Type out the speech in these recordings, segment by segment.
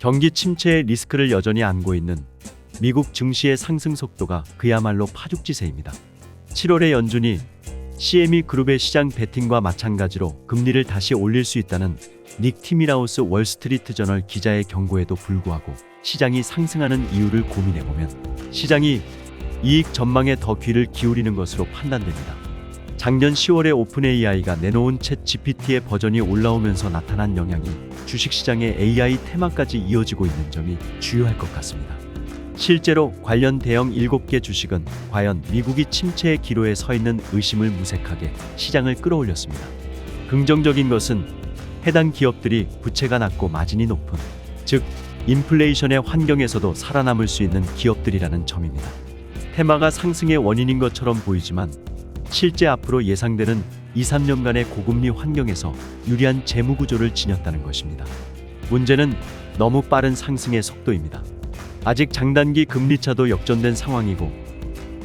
경기 침체의 리스크를 여전히 안고 있는 미국 증시의 상승 속도가 그야말로 파죽지세입니다. 7월의 연준이 CME 그룹의 시장 베팅과 마찬가지로 금리를 다시 올릴 수 있다는 닉 티미라우스 월스트리트 저널 기자의 경고에도 불구하고 시장이 상승하는 이유를 고민해 보면 시장이 이익 전망에 더 귀를 기울이는 것으로 판단됩니다. 작년 10월에 오픈 AI가 내놓은 챗 GPT의 버전이 올라오면서 나타난 영향이 주식시장의 AI 테마까지 이어지고 있는 점이 주요할 것 같습니다. 실제로 관련 대형 7개 주식은 과연 미국이 침체의 기로에 서 있는 의심을 무색하게 시장을 끌어올렸습니다. 긍정적인 것은 해당 기업들이 부채가 낮고 마진이 높은 즉 인플레이션의 환경에서도 살아남을 수 있는 기업들이라는 점입니다. 테마가 상승의 원인인 것처럼 보이지만 실제 앞으로 예상되는 2, 3년간의 고금리 환경에서 유리한 재무 구조를 지녔다는 것입니다. 문제는 너무 빠른 상승의 속도입니다. 아직 장단기 금리차도 역전된 상황이고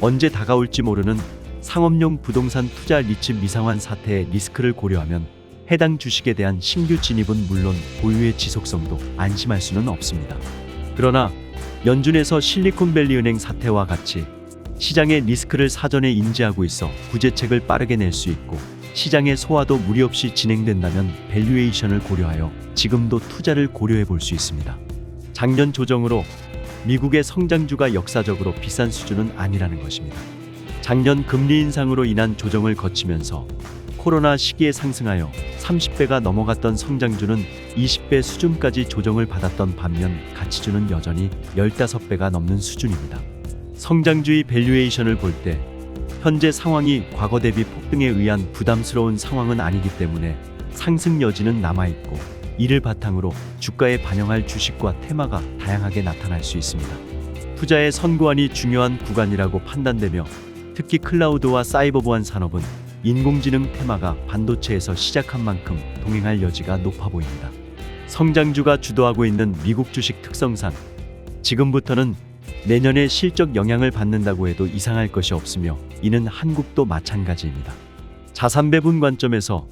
언제 다가올지 모르는 상업용 부동산 투자 리츠 미상환 사태의 리스크를 고려하면 해당 주식에 대한 신규 진입은 물론 보유의 지속성도 안심할 수는 없습니다. 그러나 연준에서 실리콘밸리 은행 사태와 같이 시장의 리스크를 사전에 인지하고 있어 구제책을 빠르게 낼 수 있고 시장의 소화도 무리 없이 진행된다면 밸류에이션을 고려하여 지금도 투자를 고려해 볼 수 있습니다. 작년 조정으로 미국의 성장주가 역사적으로 비싼 수준은 아니라는 것입니다. 작년 금리 인상으로 인한 조정을 거치면서 코로나 시기에 상승하여 30배가 넘어갔던 성장주는 20배 수준까지 조정을 받았던 반면 가치주는 여전히 15배가 넘는 수준입니다. 성장주의 밸류에이션을 볼 때 현재 상황이 과거 대비 폭등에 의한 부담스러운 상황은 아니기 때문에 상승 여지는 남아 있고 이를 바탕으로 주가에 반영할 주식과 테마가 다양하게 나타날 수 있습니다. 투자의 선구안이 중요한 구간이라고 판단되며 특히 클라우드와 사이버 보안 산업은 인공지능 테마가 반도체에서 시작한 만큼 동행할 여지가 높아 보입니다. 성장주가 주도하고 있는 미국 주식 특성상 지금부터는 내년에 실적 영향을 받는다고 해도 이상할 것이 없으며 이는 한국도 마찬가지입니다. 자산 배분 관점에서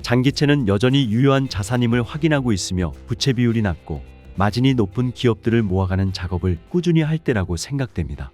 장기채는 여전히 유효한 자산임을 확인하고 있으며 부채 비율이 낮고 마진이 높은 기업들을 모아가는 작업을 꾸준히 할 때라고 생각됩니다.